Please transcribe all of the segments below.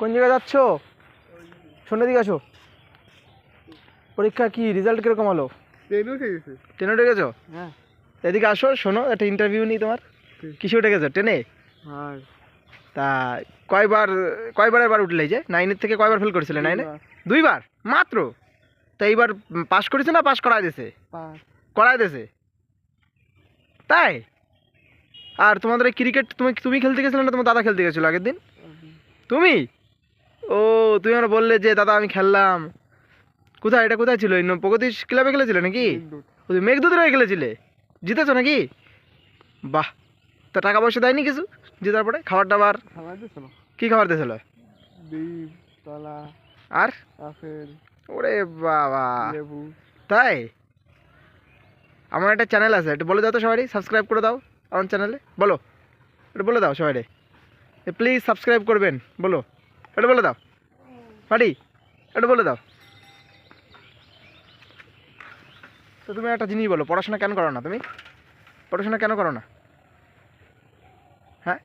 কোন জায়গায় যাচ্ছ? শোনো দিকে আসো। পরীক্ষা কি রেজাল্ট কীরকম হলো? ট্রেনও উঠে গেছে। ট্রেনে উঠে গেছো? হ্যাঁ। এদিকে আসো শোনো একটা ইন্টারভিউ নিই তোমার। কিসে উঠে গেছো ট্রেনে আর? তা কয়বার কয়বার এবার উঠলে যে? নাইনের থেকে কয়বার ফেল করেছিলে নাইনে দুইবার। মাত্র? তা এইবার পাস করেছে না পাস করায় দিয়েছে? করায় দিয়েছে? তাই? আর তোমাদের ক্রিকেট তুমি তুমি খেলতে গেছিলে না তোমার দাদা খেলতে গেছিল আগের দিন? তুমি? তুমি আমরা বললে যে দাদা আমি খেললাম। কোথায়? এটা কোথায় ছিল? এই ন- প্রগতি ক্লাবে খেলেছিলে নাকি? ওই যে মেঘদূতের হয়ে খেলেছিলে? জিতেছো নাকি? বাহ। তা টাকা পয়সা দেয়নি কিছু জেতার পরে? খাবার দাবার? কি খাবার দিয়েছিল? আর? ওরে বাবা। তাই? আমার একটা চ্যানেল আছে একটু বলে দাও তো সবাই সাবস্ক্রাইব করে দাও আমার চ্যানেলে। বলো। একটু বলে দাও সবাই প্লিজ সাবস্ক্রাইব করবেন বলো। একটু বলে দাও। পারি একটু বলে দাও। তো তুমি একটা জিনিস বলো পড়াশোনা কেন করো না তুমি? পড়াশোনা কেন করো না? হ্যাঁ?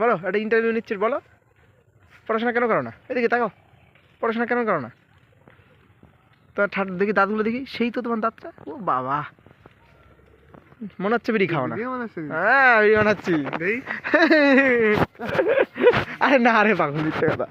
বলো একটা ইন্টারভিউ নিচ্ছিস বলো। পড়াশোনা কেন করো না? এদিকে তাকাও। পড়াশোনা কেন করো না? তোমার ঠাট দেখি দাঁতগুলো দেখি। সেই তো তোমার দাঁতটা? ও বাবা। মনে হচ্ছে বিড়ি খাও না। হ্যাঁ বিড়ি বানাচ্ছি। আরে না রে পাগল মিথ্যে কথা।